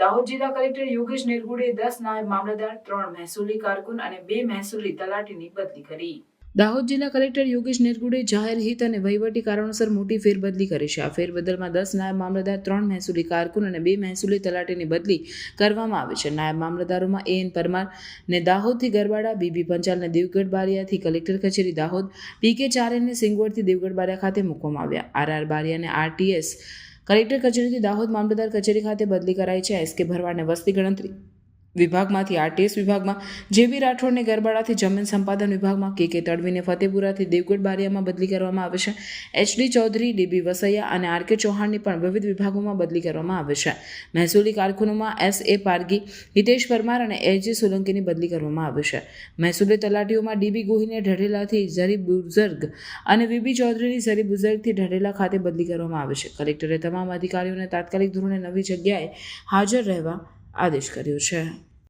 દાહોદ જિલ્લા કલેક્ટર યોગેશ નિરગુડે દસ નાયબ મામલતદાર, ત્રણ મહેસૂલી કારકુન અને બે મહેસૂલી તલાટીની બદલી કરી. દાહોદ જિલ્લા કલેક્ટર યોગેશ નિરગુડે જાહેર હિત અને વહીવટી કારણોસર મોટી ફેરબદલી કરી છે. આ ફેરબદલમાં દસ નાયબ મામલતદાર, ત્રણ મહેસૂલી કારકુન અને બે મહેસૂલી તલાટીની બદલી કરવામાં આવી છે. નાયબ મામલતદારોમાં એ એન પરમાર ને દાહોદથી ગરબાડા, બીબી પંચાલ ને દેવગઢ બારિયાથી કલેક્ટર કચેરી દાહોદ, પી કે ચારેને સિંગવડથી દેવગઢ બારિયા ખાતે મૂકવામાં આવ્યા. આર આર બારિયાને આરટીએસ કલેક્ટર કચેરીથી દાહોદ મામલતદાર કચેરી ખાતે બદલી કરાઈ છે. એસ કે ભરવાડને વસ્તી ગણતરી વિભાગમાંથી, આરટીએસ વિભાગમાં જેવી રાઠોડને ગરબાડાથી જમીન સંપાદન વિભાગમાં, કે કે તડવીને ફતેપુરાથી દેવગઢ બારિયામાં બદલી કરવામાં આવે છે. એચડી ચૌધરી ડીબી વસૈયા અને આર કે ચૌહાણની પણ વિવિધ વિભાગોમાં બદલી કરવામાં આવે છે. મહેસૂલી કારખુનોમાં એસ એ પારગી, હિતેશ પરમાર અને એચ સોલંકીની બદલી કરવામાં આવે છે. મહેસૂલી તલાટીઓમાં ડીબી ગોહીને ઢઢેલાથી ઝરી બુઝર્ગ અને વીબી ચૌધરીની ઝરી બુઝર્ગથી ઢઢેલા ખાતે બદલી કરવામાં આવે છે. કલેક્ટરે તમામ અધિકારીઓને તાત્કાલિક ધોરણે નવી જગ્યાએ હાજર રહેવા આદેશ કર્યો છે.